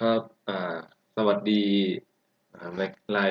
ครับสวัสดีในราย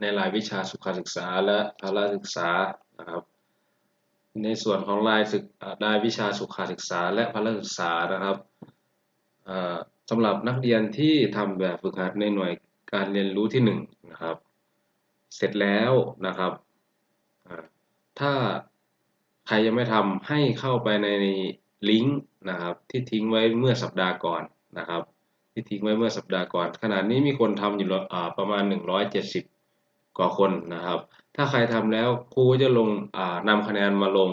ในรายวิชาสุขศึกษาและพละศึกษานะครับในส่วนของรายศึกรายวิชาสุขศึกษาและพละศึกษานะครับอ่าสำหรับนักเรียนที่ทำแบบฝึกหัดในหน่วยการเรียนรู้ที่หนึ่งนะครับ เสร็จแล้วนะครับถ้าใครยังไม่ทำให้เข้าไปในลิงก์นะครับที่ทิ้งไว้เมื่อสัปดาห์ก่อนนะครับ ที่ทิ้งไว้เมื่อสัปดาห์ก่อน ขณะนี้มีคนทำอยู่ประมาณ 170 กว่าคนนะครับ ถ้าใครทำแล้วครูจะลงอ่านำคะแนนมาลง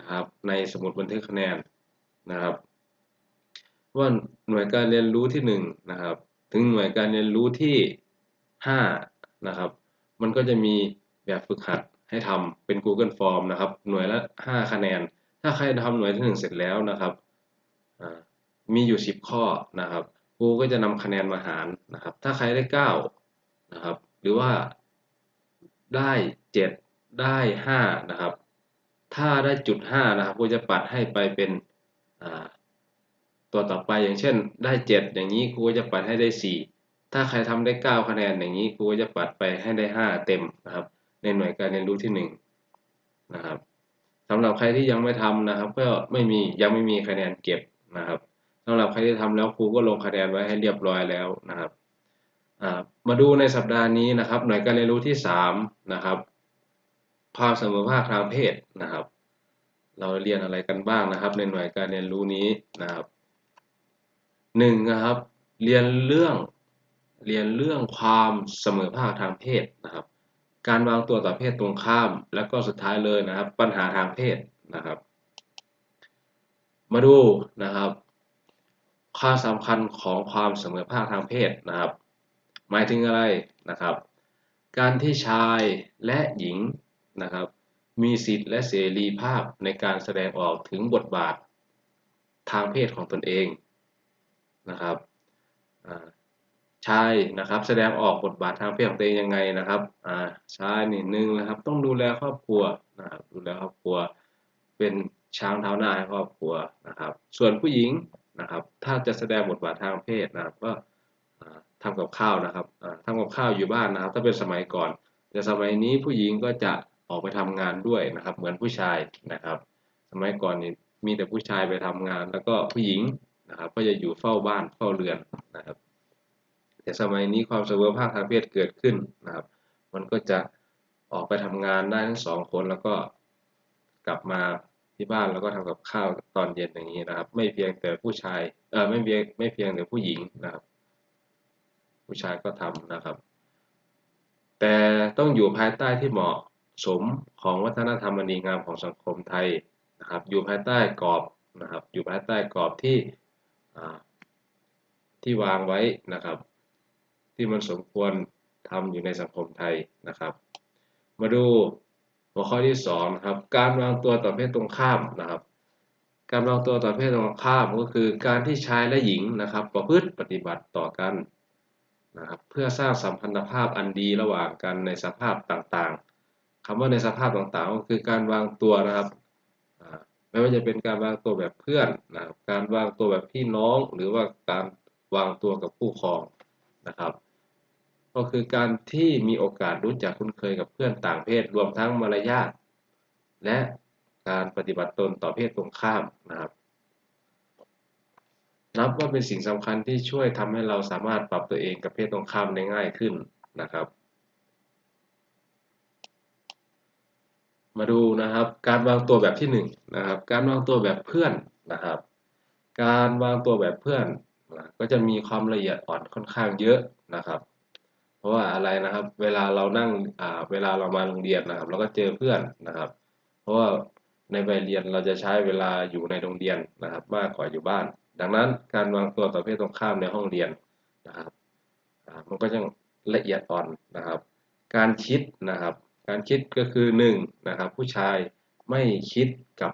นะครับในสมุดบันทึกคะแนนนะครับ ว่าหน่วยการเรียนรู้ที่1นะครับถึงหน่วยการเรียนรู้ที่5นะครับ มันก็จะมีแบบฝึกหัดให้ทำเป็น Google Form นะครับ หน่วยละ 5 คะแนน ถ้าใครทำหน่วยที่ 1 เสร็จแล้วนะครับ มีอยู่ 10 ข้อนะครับ ครูก็จะนำคะแนนมาหารนะครับ ถ้าใครได้9นะครับ หรือว่าได้ 7 ได้5นะครับ ถ้าได้จุด5นะครับครูจะปัดให้ไปเป็นตัวต่อไปอย่างเช่นได้ 7 อย่างนี้ครูจะปัดให้ได้ 4 ถ้าใครทำได้ 9 คะแนนอย่างนี้ครูจะปัดไปให้ได้ 5 เต็มนะครับ ในหน่วยการเรียนรู้ที่1นะครับสำหรับใครที่ยังไม่ทำนะครับ ก็ไม่มียังไม่มีคะแนนเก็บนะครับ สำหรับใครที่ทำแล้วครูก็ลงคะแนนไว้ให้เรียบร้อยแล้วนะครับมาดูในสัปดาห์นี้นะครับ หน่วยการเรียนรู้ที่3นะครับความเสมอภาคทางเพศนะครับ เราเรียนอะไรกันบ้างนะครับ ในหน่วยการเรียนรู้นี้นะครับหนึ่งนะครับ เรียนเรื่องเรียนเรื่องความเสมอภาคทางเพศนะครับ การวางตัวต่อเพศตรงข้าม แล้วก็สุดท้ายเลยนะครับ ปัญหาทางเพศนะครับ มาดูนะครับ ความสำคัญของความเสมอภาคทางเพศนะครับ หมายถึงอะไรนะครับ การที่ชายและหญิงนะครับ มีสิทธิ์และเสรีภาพในการแสดงออกถึงบทบาททางเพศของตนเองนะครับชายนะครับแสดงออกบทบาททางเพศของตัวเองยังไงนะครับชายนี่หนึ่งนะครับ ต้องดูแลครอบครัวนะครับดูแลครอบครัว เป็นช้างเท้าหน้าให้ครอบครัวนะครับ ส่วนผู้หญิง นะครับ ถ้าจะแสดงบทบาททางเพศนะครับ ก็ทำกับข้าวนะครับทำกับข้าวอยู่บ้านนะครับ ถ้าเป็นสมัยก่อน แต่สมัยนี้ผู้หญิงก็จะออกไปทำงานด้วยนะครับ เหมือนผู้ชายนะครับ สมัยก่อนนี่มีแต่ผู้ชายไปทำงาน แล้วก็ผู้หญิงนะครับ ก็จะอยู่เฝ้าบ้านเฝ้าเรือนนะครับ แต่สมัยนี้ความเสมอภาคทางเพศเกิดขึ้นนะครับ มันก็จะออกไปทำงานได้ทั้งสองคนแล้วก็กลับมา ที่บ้านแล้วก็ทำกับข้าวตอนเย็นอย่างนี้นะครับ ไม่เพียงแต่ผู้ชายเออไม่เพียงไม่เพียงแต่ผู้หญิงนะครับ ผู้ชายก็ทำนะครับ แต่ต้องอยู่ภายใต้ที่เหมาะสมของวัฒนธรรมอันดีงามของสังคมไทยนะครับ อยู่ภายใต้กรอบนะครับ อยู่ภายใต้กรอบที่ที่วางไว้นะครับ ที่มันสมควรทำอยู่ในสังคมไทยนะครับ มาดู หัวข้อที่2นะครับการวางตัวต่อเพศตรงข้ามนะครับ การวางตัวต่อเพศตรงข้ามก็คือการที่ชายและหญิงนะครับ ประพฤติปฏิบัติต่อกันนะครับเพื่อสร้างสัมพันธภาพอันดีระหว่างกันในสภาพต่างๆคำว่าในสภาพต่างๆ ก็คือการวางตัวนะครับไม่ว่าจะเป็นการวางตัวแบบเพื่อนนะครับการวางตัวแบบพี่น้องหรือว่าการวางตัวกับผู้ครองนะครับ ก็คือการที่มีโอกาสรู้จักคุ้นเคยกับเพื่อนต่างเพศรวมทั้งมารยาทและการปฏิบัติตนต่อเพศตรงข้ามนะครับ นับว่าเป็นสิ่งสำคัญที่ช่วยทำให้เราสามารถปรับตัวเองกับเพศตรงข้ามได้ง่ายขึ้นนะครับ มาดูนะครับ การวางตัวแบบที่1นนะครับ การวางตัวแบบเพื่อนนะครับ การวางตัวแบบเพื่อนก็จะมีความละเอียดอ่อนค่อนข้างเยอะนะครับ ราะว่าอะไรนะครับ เวลาเรานั่งอ่าเวลาเรามาโรงเรียนนะครับ เราก็เจอเพื่อนนะครับ เพราะว่าในวัยเรียนเราจะใช้เวลาอยู่ในโรงเรียนนะครับ มากกว่าอยู่บ้าน ดังนั้นการวางตัวต่อเพศตรงข้ามในห้องเรียนนะครับมันก็จะละเอียดอ่อนนะครับ การคิดนะครับ การคิดก็คือ1นะครับ ผู้ชายไม่คิดกับ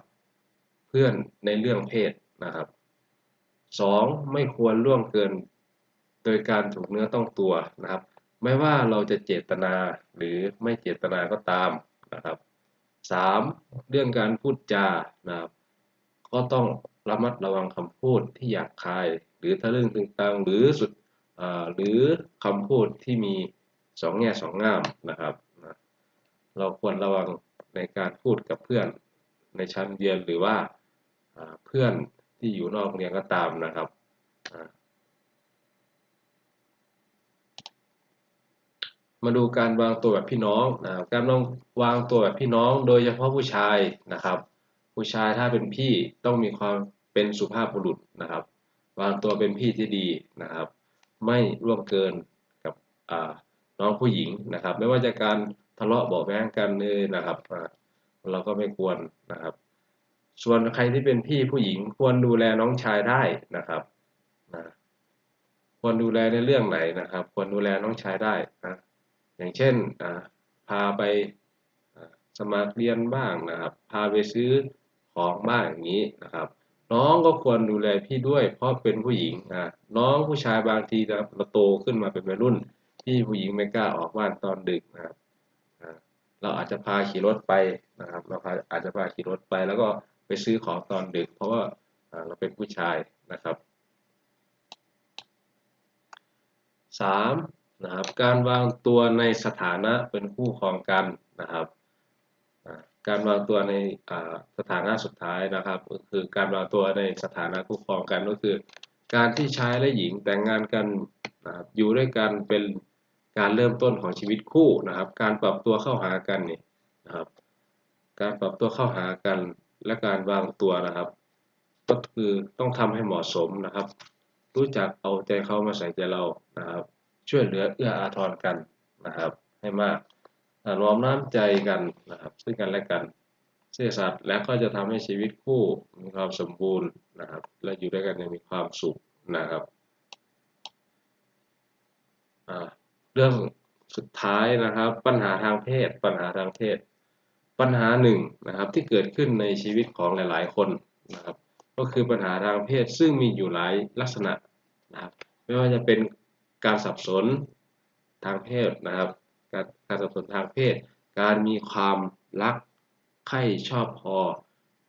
เพื่อนในเรื่องเพศนะครับ 2. ไม่ควรล่วงเกิน โดยการถูกเนื้อต้องตัวนะครับ ไม่ว่าเราจะเจตนาหรือไม่เจตนาก็ตามนะครับ 3. เรื่องการพูดจานะครับ ก็ต้องระมัดระวังคำพูดที่หยาบคาย หรือทะลึ่งตึงตังหรือสุดอ่าหรือคำพูดที่มีสองแง่สองงามนะครับนะเราควรระวังในการพูดกับเพื่อนในชั้นเรียนหรือว่าอ่าเพื่อนที่อยู่นอกโรงเรียนก็ตามนะครับอ่า มาดูการวางตัวแบบพี่น้องนะครับการวางวางตัวแบบพี่น้อง โดยเฉพาะผู้ชายนะครับ ผู้ชายถ้าเป็นพี่ต้องมีความเป็นสุภาพบุรุษนะครับ วางตัวเป็นพี่ที่ดีนะครับ ไม่ร่วงเกินกับน้องผู้หญิงนะครับ ไม่ว่าจะการทะเลาะเบาะแว้งกันเลยนะครับ เราก็ไม่ควรนะครับ ส่วนใครที่เป็นพี่ผู้หญิงควรดูแลน้องชายได้นะครับนะควรดูแลในเรื่องไหนนะครับ ควรดูแลน้องชายได้นะ อย่างเช่นพาไปสมัครเรียนบ้างนะครับ พาไปซื้อของบ้างอย่างนี้นะครับ น้องก็ควรดูแลพี่ด้วย เพราะเป็นผู้หญิงอ่าน้องผู้ชายบางทีนะครับเราโตขึ้นมาเป็นวัยรุ่น พี่ผู้หญิงไม่กล้าออกบ้านตอนดึกนะครับเราอาจจะพาขี่รถไปนะครับ เราอาจจะพาขี่รถไป แล้วก็ไปซื้อของตอนดึก เพราะว่าอ่าเราเป็นผู้ชายนะครับสาม นะครับการวางตัวในสถานะเป็นคู่ครองกันนะครับการวางตัวในสถานะสุดท้ายนะครับก็คือการวางตัวในสถานะคู่ครองกันก็คือ การที่ชายและหญิงแต่งงานกันนะครับอยู่ด้วยกันเป็นการเริ่มต้นของชีวิตคู่นะครับ การปรับตัวเข้าหากันนี่นะครับการปรับตัวเข้าหากันและการวางตัวนะครับ ก็คือต้องทำให้เหมาะสมนะครับ รู้จักเอาใจเขามาใส่ใจเรานะครับ ช่วยเหลือเอื้ออาทรกันนะครับ ให้มากอ่าน้อมน้ำใจกันนะครับ ซึ่งกันและกันซื่อสัตย์และก็จะทำให้ชีวิตคู่มีความสมบูรณ์นะครับ และอยู่ด้วยกันอย่างมีความสุขนะครับเรื่องสุดท้ายนะครับ ปัญหาทางเพศ ปัญหาทางเพศ ปัญหาหนึ่งนะครับที่เกิดขึ้นในชีวิตของหลาย ๆ คนนะครับ ก็คือปัญหาทางเพศซึ่งมีอยู่หลายลักษณะนะครับ ไม่ว่าจะเป็น การสับสนทางเพศนะครับ การการสับสนทางเพศ การมีความรักใคร่ชอบพอ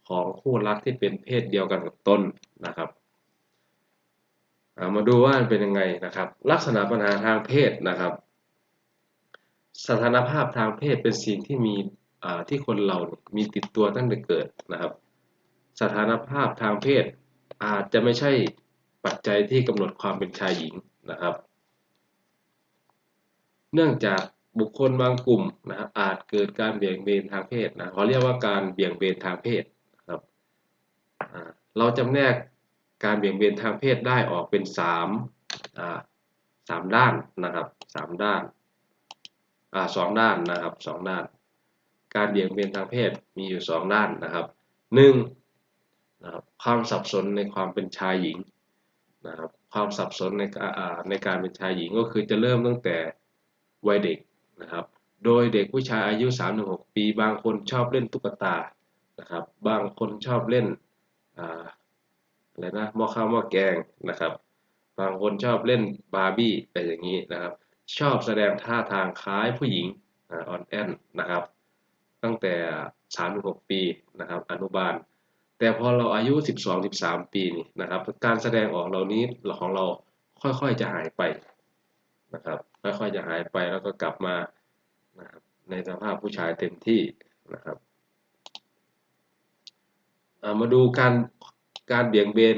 ของคู่รักที่เป็นเพศเดียวกันกับตนนะครับามาดูว่าเป็นยังไงนะครับ ลักษณะปัญหาทางเพศนะครับ สถานภาพทางเพศเป็นสิ่งที่มีที่คนเรามีติดตัวตั้งแต่เกิดนะครับ สถานภาพทางเพศอาจจะไม่ใช่ปัจจัยที่กำหนดความเป็นชายหญิงนะครับ เนื่องจากบุคคลบางกลุ่มนะครับอาจเกิดการเบี่ยงเบนทางเพศนะเขาเรียกว่าการเบี่ยงเบนทางเพศครับเราจำแนกการเบี่ยงเบนทางเพศได้ออกเป็นสามสามด้านนะครับสามด้านอสองด้านนะครับสองด้าน การเบี่ยงเบนทางเพศมีอยู่สองด้านนะครับหนึ่งนะครับความสับสนในความเป็นชายหญิงนะครับความสับสนในการในการเป็นชายหญิงก็คือจะเริ่มตั้งแต่ วัยเด็กนะครับ โดยเด็กผู้ชายอายุ 3-6 ปี บางคนชอบเล่นตุ๊กตานะครับ บางคนชอบเล่นอะไรนะหม้อข้าวหม้อแกงนะครับ บางคนชอบเล่นบาร์บี้อะไรอย่างนี้นะครับ ชอบแสดงท่าทางคล้ายผู้หญิงอ่าออนแอนนะครับ ตั้งแต่ 3-6 ปีนะครับอนุบาล แต่พอเราอายุ 12-13 ปีนี่นะครับ การแสดงออกเหล่านี้ของเราค่อยๆจะหายไปนะครับ ค่อยๆจะหายไปแล้วก็กลับมานะครับในสภาพผู้ชายเต็มที่นะครับามาดูการการเบี่ยงเบน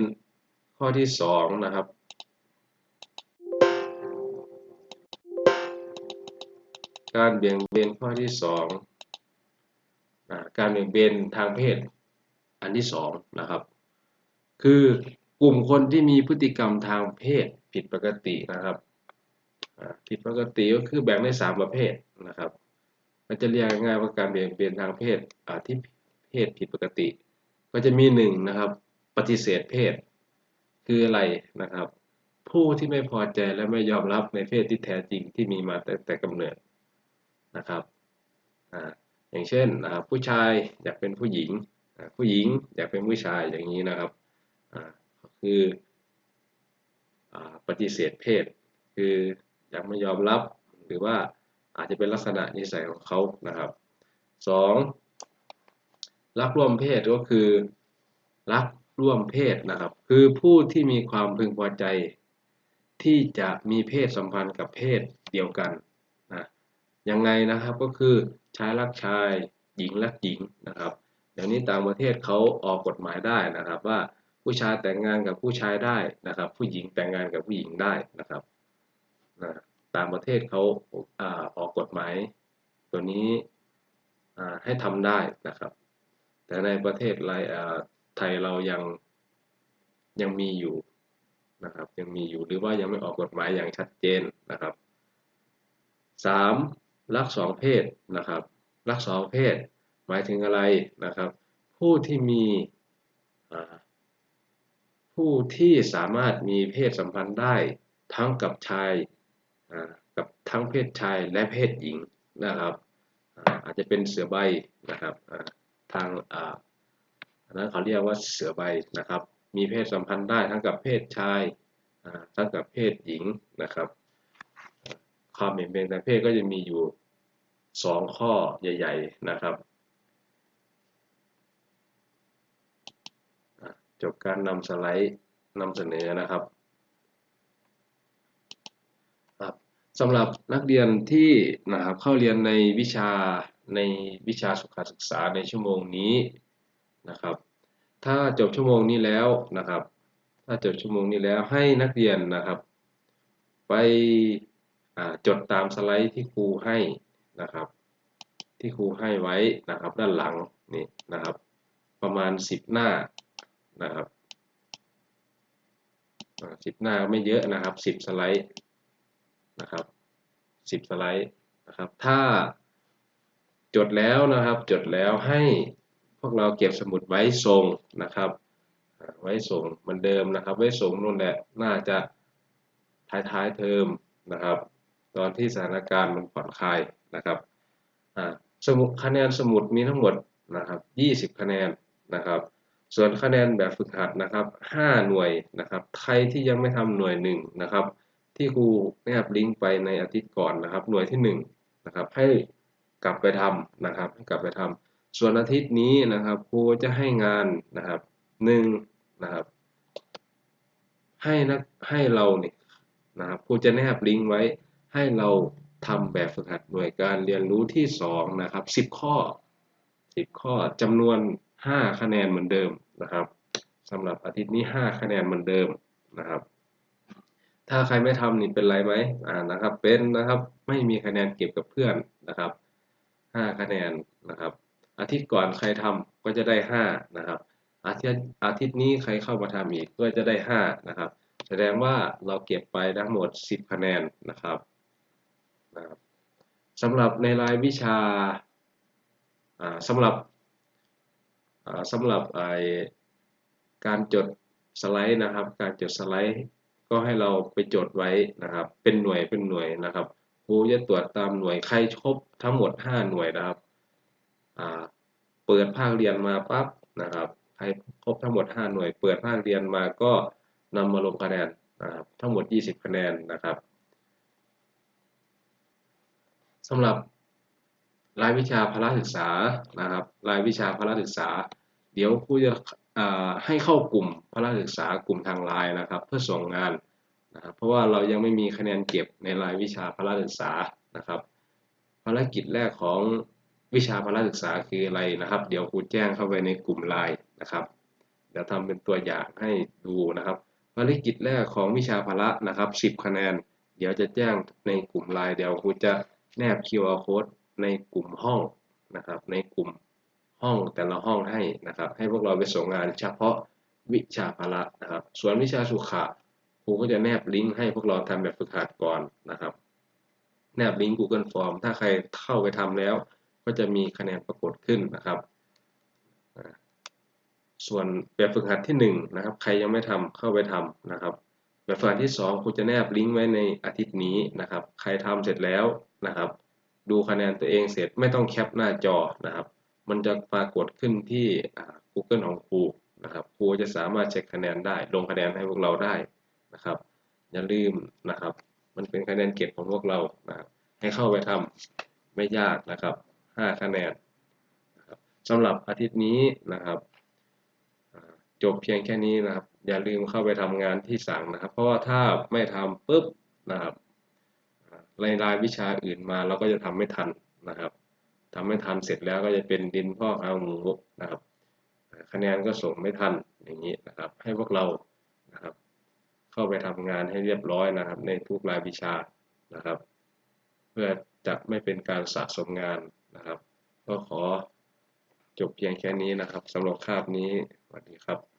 ข้อที่สองนะครับการเบี่ยงเบนข้อที่สองการเบี่ยงเบนทางเพศอันที่สองนะครับ คือกลุ่มคนที่มีพฤติกรรมทางเพศผิดปกตินะครับ ผิดปกติก็คือแบ่งได้สามประเภทนะครับเราจะเรียกง่ายว่าการเบี่ยงเบนทางเพศที่เพศผิดปกติ ก็จะมีหนึ่งนะครับ ปฏิเสธเพศ คืออะไรนะครับ ผู้ที่ไม่พอใจและไม่ยอมรับในเพศที่แท้จริงที่มีมาแต่แต่กำเนิดนะครับออย่างเช่นผู้ชายอยากเป็นผู้หญิง ผู้หญิงอยากเป็นผู้ชายอย่างนี้นะครับคืออปฏิเสธเพศ คือ ยังไม่ยอมรับ หรือว่าอาจจะเป็นลักษณะนิสัยของเขานะครับสองรักร่วมเพศก็คือรักร่วมเพศนะครับ คือผู้ที่มีความพึงพอใจ ที่จะมีเพศสัมพันธ์กับเพศเดียวกันนะยังไงนะครับก็คือชายรักชายหญิงรักหญิงนะครับเดี๋ยวนี้ต่างประเทศเขาออกกฎหมายได้นะครับ ว่าผู้ชายแต่งงานกับผู้ชายได้นะครับ ผู้หญิงแต่งงานกับผู้หญิงได้นะครับ นะต่างประเทศเขาออกกฎหมายตัวนี้ให้ทำได้นะครับ แต่ในประเทศไรไทยเรายังยังมีอยู่นะครับยังมีอยู่หรือว่ายังไม่ออกกฎหมายอย่างชัดเจนนะครับสามรักสองเพศนะครับ รักสองเพศหมายถึงอะไรนะครับ ผู้ที่มีผู้ที่สามารถมีเพศสัมพันธ์ได้ทั้งกับชาย กับทั้งเพศชายและเพศหญิงนะครับ อาจจะเป็นเสือใบนะครับทางอันนั้นเขาเรียกว่าเสือใบนะครับ มีเพศสัมพันธ์ได้ทั้งกับเพศชายทั้งกับเพศหญิงนะครับความเปลี่ยนแปลงทางเพศก็จะมีอยู่สองข้อใหญ่ ๆนะครับจบการนำสไลด์นำเสนอนะครับครับ สำหรับนักเรียนที่นะครับเข้าเรียนในวิชาในวิชาสุขศึกษาในชั่วโมงนี้นะครับ ถ้าจบชั่วโมงนี้แล้วนะครับ ถ้าจบชั่วโมงนี้แล้วให้นักเรียนนะครับ ไปจดตามสไลด์ที่ครูให้นะครับ ที่ครูให้ไว้นะครับ ด้านหลังนี่นะครับ ประมาณ 10 หน้านะครับสิบหน้าไม่เยอะนะครับ 10 สไลด์ นะครับ 10 สไลด์นะครับ ถ้าจดแล้วนะครับ จดแล้วให้พวกเราเก็บสมุดไว้ส่งนะครับไว้ส่งเหมือนเดิมนะครับ ไว้ส่งนู่นแหละน่าจะท้ายๆเทอมนะครับ ตอนที่สถานการณ์มันผ่อนคลายนะครับสมุดคะแนนสมุดมีทั้งหมดนะครับ 20 คะแนนนะครับ ส่วนคะแนนแบบฝึกหัดนะครับ 5 หน่วยนะครับ ใครที่ยังไม่ทำหน่วยหนึ่งนะครับ ที่ครูแนบลิงก์ไปในอาทิตย์ก่อนนะครับ หน่วยที่1นนะครับให้กลับไปทำนะครับให้กลับไปทำส่วนอาทิตย์นี้นะครับครูจะให้งานนะครับหนึ่งนะครับให้นักให้เราเนี่ยนะครับครูจะแนบลิงก์ไว้ให้เราทำแบบฝึกหัดหน่วยการเรียนรู้ที่2นะครับ10 ข้อ 10 ข้อจำนวน 5 คะแนนเหมือนเดิมนะครับสำหรับอาทิตย์นี้ 5 คะแนนเหมือนเดิมนะครับ ถ้าใครไม่ทำนี่เป็นไรไหมอ่านะครับ เป็นนะครับไม่มีคะแนนเก็บกับเพื่อนนะครับ 5 คะแนนนะครับ อาทิตย์ก่อนใครทำก็จะได้ 5 นะครับ อาทิตย์อาทิตย์นี้ใครเข้ามาทำอีกก็จะได้ 5 นะครับ แสดงว่าเราเก็บไปทั้งหมด 10 คะแนนนะครับนะครับสำหรับในรายวิชาอ่าสำหรับอ่าสำหรับไอการจดสไลด์นะครับ การจดสไลด์ ก็ให้เราไปจดไว้นะครับ เป็นหน่วยเป็นหน่วยนะครับครูจะตรวจตามหน่วยใครครบทั้งหมด 5 หน่วยนะครับเปิดภาคเรียนมาปั๊บนะครับใครครบทั้งหมด 5 หน่วย เปิดภาคเรียนมาก็นำมาลงคะแนนนะครับทั้งหมด 20 คะแนนนะครับสำหรับรายวิชาพละศึกษานะครับ รายวิชาพละศึกษา เดี๋ยวครูจะ ให้เข้ากลุ่มพละศึกษากลุ่มทางไลน์นะครับ เพื่อส่งงานนะครับเพราะว่าเรายังไม่มีคะแนนเก็บในรายวิชาพละศึกษานะครับ ภารกิจแรกของวิชาพละศึกษาคืออะไรนะครับ เดี๋ยวครูแจ้งเข้าไปในกลุ่มไลน์นะครับ เดี๋ยวทำเป็นตัวอย่างให้ดูนะครับ ภารกิจแรกของวิชาพละนะครับ 10 คะแนน เดี๋ยวจะแจ้งในกลุ่มไลน์เดี๋ยวครูจะแนบ QR code ในกลุ่มห้องนะครับ ในกลุ่ม ห้องแต่ละห้องให้นะครับ ให้พวกเราไปส่งงานเฉพาะวิชาพละนะครับ ส่วนวิชาสุขะครูก็จะแนบลิงก์ให้พวกเราทำแบบฝึกหัดก่อนนะครับ แนบลิงก์ Google Form ถ้าใครเข้าไปทำแล้ว ก็จะมีคะแนนปรากฏขึ้นนะครับ ส่วนแบบฝึกหัดที่1นะครับ ใครยังไม่ทำเข้าไปทำนะครับ แบบฝึกหัดที่2ครูจะแนบลิงก์ไว้ในอาทิตย์นี้นะครับ ใครทำเสร็จแล้วนะครับ ดูคะแนนตัวเองเสร็จไม่ต้องแคปหน้าจอนะครับ มันจะปรากฏขึ้นที่ Google ของครูนะครับครูจะสามารถเช็คคะแนนได้ ลงคะแนนให้พวกเราได้นะครับ อย่าลืมนะครับ มันเป็นคะแนนเก็บของพวกเรานะครับให้เข้าไปทำไม่ยากนะครับ 5 คะแนนนะครับสำหรับอาทิตย์นี้นะครับจบเพียงแค่นี้นะครับ อย่าลืมเข้าไปทำงานที่สั่งนะครับ เพราะว่าถ้าไม่ทำปุ๊บนะครับในรายวิชาอื่นมาเราก็จะทำไม่ทันนะครับ ทำไม่ทันเสร็จแล้วก็จะเป็นดินพอกเอาหมูนะครับ คะแนนก็ส่งไม่ทันอย่างนี้นะครับ ให้พวกเรานะครับ เข้าไปทำงานให้เรียบร้อยนะครับ ในทุกรายวิชานะครับ เพื่อจะไม่เป็นการสะสมงานนะครับ ก็ขอจบเพียงแค่นี้นะครับสำหรับคาบนี้สวัสดีครับ